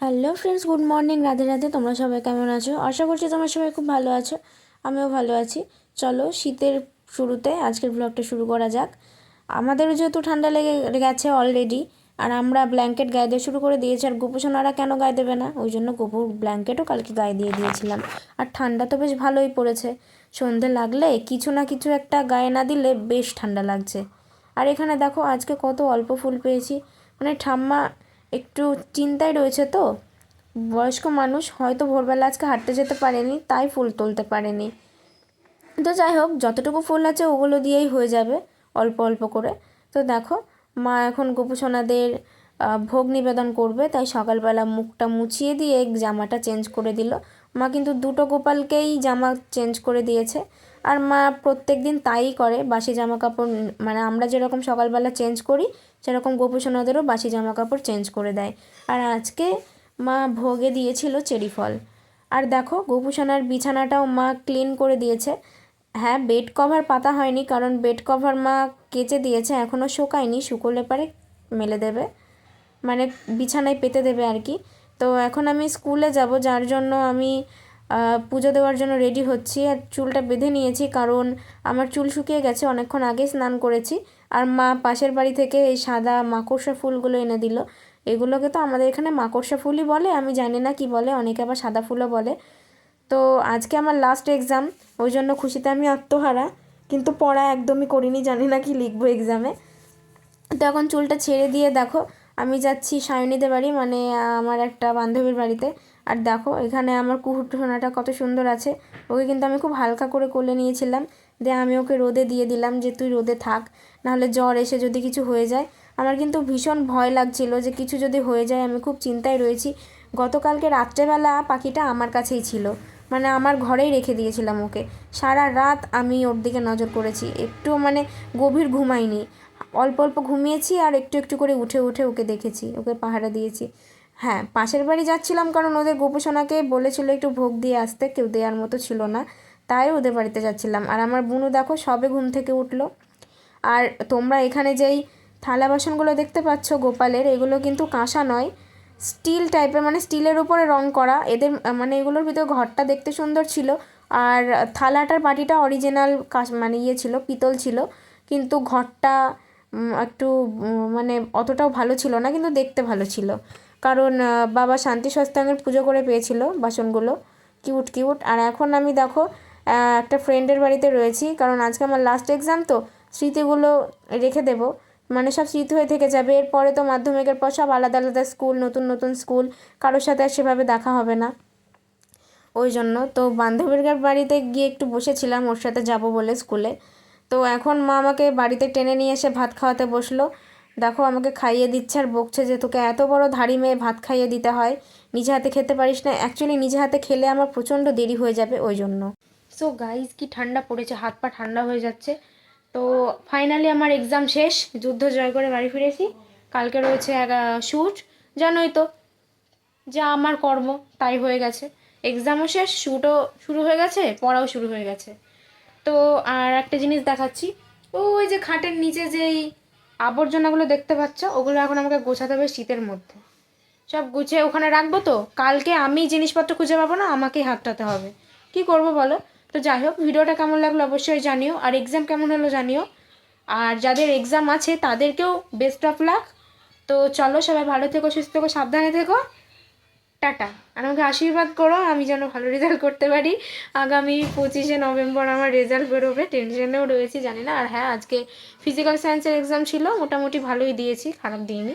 Hello friends good morning Radhe Radhe, তোমরা সবাই কেমন আছো? আশা করছি তোমরা সবাই খুব ভালো আছো, আমিও ভালো আছি। চলো, শীতের শুরুতে আজকের ব্লগটা শুরু করা যাক। আমাদেরও যেহেতু ঠান্ডা লেগে গেছে অলরেডি আর আমরা ব্ল্যাঙ্কেট গায়ে দিয়ে শুরু করে দিয়েছি, আর গোপুসোনারা কেন গায়ে দেবে না? ওই জন্য গোপুর ব্ল্যাঙ্কেটও কালকে গায়ে দিয়ে দিয়েছিলাম। আর ঠান্ডা তো বেশ ভালোই পড়েছে। সন্ধে লাগলে কিছু না কিছু একটা গায়ে না দিলে বেশ ঠান্ডা লাগছে। আর এখানে দেখো, আজকে কত অল্প ফুল পেয়েছি। মানে ঠাম্মা একটু চিন্তায় রয়েছে তো। বয়স্ক মানুষ হয়তো ভোরবেলা আজকে হাঁটতে যেতে পারেনি, তাই ফুল তুলতে পারেনি। তো যাই হোক, যতটুকু ফুল আছে ওগুলো দিয়েই হয়ে যাবে, অল্প অল্প করে। তো দেখো, মা এখন গোপুসোনাদের ভোগ নিবেদন করবে, তাই সকালবেলা মুখটা মুছিয়ে দিয়ে জামাটা চেঞ্জ করে দিল। মা কিন্তু দুটো গোপালকেই জামা চেঞ্জ করে দিয়েছে। আর মা প্রত্যেক দিন তাই করে বাসি জামা কাপড় মানে আমরা যেরকম সকালবেলা চেঞ্জ করি, সেরকম গোপুসোনাদেরও বাসি জামা কাপড় চেঞ্জ করে দেয়। আর আজকে মা ভোগে দিয়েছিল চেরি ফল। আর দেখো গোপুসোনার বিছানাটাও মা ক্লিন করে দিয়েছে। হ্যাঁ বেড কভার পাতা হয়নি, কারণ বেড কভার মা কেচে দিয়েছে এখনও শুকায়নি, শুকোলে পারে মেলে দেবে। মানে বিছানায় পেতে দেবে আর কি। তো এখন আমি স্কুলে যাব, যার জন্য আমি পুজো দেওয়ার জন্য রেডি হচ্ছি আর চুলটা বেঁধে নিয়েছি কারণ আমার চুল শুকিয়ে গেছে, অনেকক্ষণ আগে স্নান করেছি। আর মা পাশের বাড়ি থেকে এই সাদা মাকড়সা ফুলগুলো এনে দিল। এগুলোকে তো আমাদের এখানে মাকড়সা ফুলই বলে, আমি জানি না কি বলে, অনেকে আবার সাদা ফুলও বলে। তো আজকে আমার লাস্ট এক্সাম ওই জন্য খুশিতে আমি আত্মহারা। কিন্তু পড়া একদমই করিনি, জানি না কি লিখব এক্সামে তো এখন চুলটা ছেড়ে দিয়ে দেখো, আমি যাচ্ছি সায়নীদের বাড়ি মানে আমার একটা বান্ধবীর বাড়িতে। আর দেখো, এখানে আমার কুহুটুনাটা কত সুন্দর আছে। ওকে কিন্তু আমি খুব হালকা করে কোলে নিয়েছিলাম। দিয়ে আমি ওকে রোদে দিয়ে দিলাম যে তুই রোদে থাক, নাহলে জ্বর এসে যদি কিছু হয়ে যায়। আমার কিন্তু ভীষণ ভয় লাগছিল যে কিছু যদি হয়ে যায়, আমি খুব চিন্তায় রয়েছি। গতকালকে রাত্রেবেলা পাখিটা আমার কাছেই ছিল। মানে আমার ঘরেই রেখে দিয়েছিলাম ওকে। সারা রাত আমি ওর দিকে নজর করেছি। একটু মানে গভীর ঘুমাইনি। অল্প অল্প ঘুমিয়েছি আর একটু একটু করে উঠে উঠে ওকে দেখেছি, ওকে পাহারা দিয়েছি। হ্যাঁ পাশের বাড়ি যাচ্ছিলাম কারণ ওদের গোপসোনাকে বলেছিল একটু ভোগ দিয়ে আসতে, কেউ দেওয়ার মতো ছিল না। তাই ওদের বাড়িতে যাচ্ছিলাম। আর আমার বুনু দেখো সবে ঘুম থেকে উঠল। আর তোমরা এখানে যেই থালা বাসনগুলো দেখতে পাচ্ছ গোপালের, এগুলো কিন্তু কাঁসা নয়। স্টিল টাইপের মানে স্টিলের উপরে রং করা। এদের মানে এগুলোর ভিতরে ঘরটা দেখতে সুন্দর ছিল। আর থালাটার বাটিটা অরিজিনাল কাঁস মানে ইয়ে ছিল, পিতল ছিল। কিন্তু ঘরটা একটু মানে অতটাও ভালো ছিল না, কিন্তু দেখতে ভালো ছিল। কারণ বাবা শান্তি সস্তাঙ্গের পুজো করে পেয়েছিল বাসনগুলো। Cute cute. আর এখন আমি দেখো একটা ফ্রেন্ডের বাড়িতে রয়েছি। কারণ আজকে আমার লাস্ট এক্সাম তো, স্মৃতিগুলো রেখে দেবো। মানে সব স্মৃতি হয়ে থেকে যাবে। এরপরে তো মাধ্যমিকের পর সব আলাদা আলাদা স্কুল নতুন নতুন স্কুল কারোর সাথে আর সেভাবে দেখা হবে না। ওই জন্য তো বান্ধবীর বাড়িতে গিয়ে একটু বসেছিলাম, ওর সাথে যাব বলে স্কুলে তো এখন মা আমাকে বাড়িতে টেনে নিয়ে এসে ভাত খাওয়াতে বসল। দেখো, আমাকে খাইয়ে দিচ্ছে আর বকছে যে তোকে এত বড় ধাড়ি মেয়ে ভাত খাইয়ে দিতে হয়। নিজে হাতে খেতে পারিস না। অ্যাকচুয়ালি নিজে হাতে খেলে আমার প্রচণ্ড দেরি হয়ে যাবে ওই জন্য। সো গাইজ কি ঠান্ডা পড়েছে। হাত পা ঠান্ডা হয়ে যাচ্ছে। তো ফাইনালি আমার এক্সাম শেষ। যুদ্ধ জয় করে বাড়ি ফিরেছি। কালকে রয়েছে শ্যুট জানোই তো, যা আমার কর্ম, তাই হয়ে গেছে। এক্সামও শেষ শ্যুটও শুরু হয়ে গেছে, পড়াও শুরু হয়ে গেছে। তো, আর একটা জিনিস দেখাচ্ছি। ও ওই যে খাটের নিচে যেই আবর্জনাগুলো দেখতে পাচ্ছ, ওগুলো এখন আমাকে গোছাতে হবে শীতের মধ্যে। সব গুছিয়ে ওখানে রাখব তো? কালকে আমি জিনিসপত্র খুঁজে পাবো না, আমাকেই হাতটাতে হবে। কি করব বলো? তো যাই হোক, ভিডিওটা কেমন লাগল অবশ্যই জানিও, আর এক্সাম কেমন হলো জানিও। আর যাদের এক্সাম আছে, তাদেরকেও বেস্ট অফ লাক তো চলো সবাই ভালো থেকো, সুস্থ থেকো, সাবধানে থেকো। টাটা। আর আমাকে আশীর্বাদ করো, আমি যেন ভালো রেজাল্ট করতে পারি। আগামী পঁচিশে নভেম্বর আমার রেজাল্ট বেরোবে টেনশনেও রয়েছি, জানি না। আর হ্যাঁ আজকে ফিজিক্যাল সায়েন্সের এক্সাম ছিল, মোটামুটি ভালোই দিয়েছি, খারাপ দিইনি।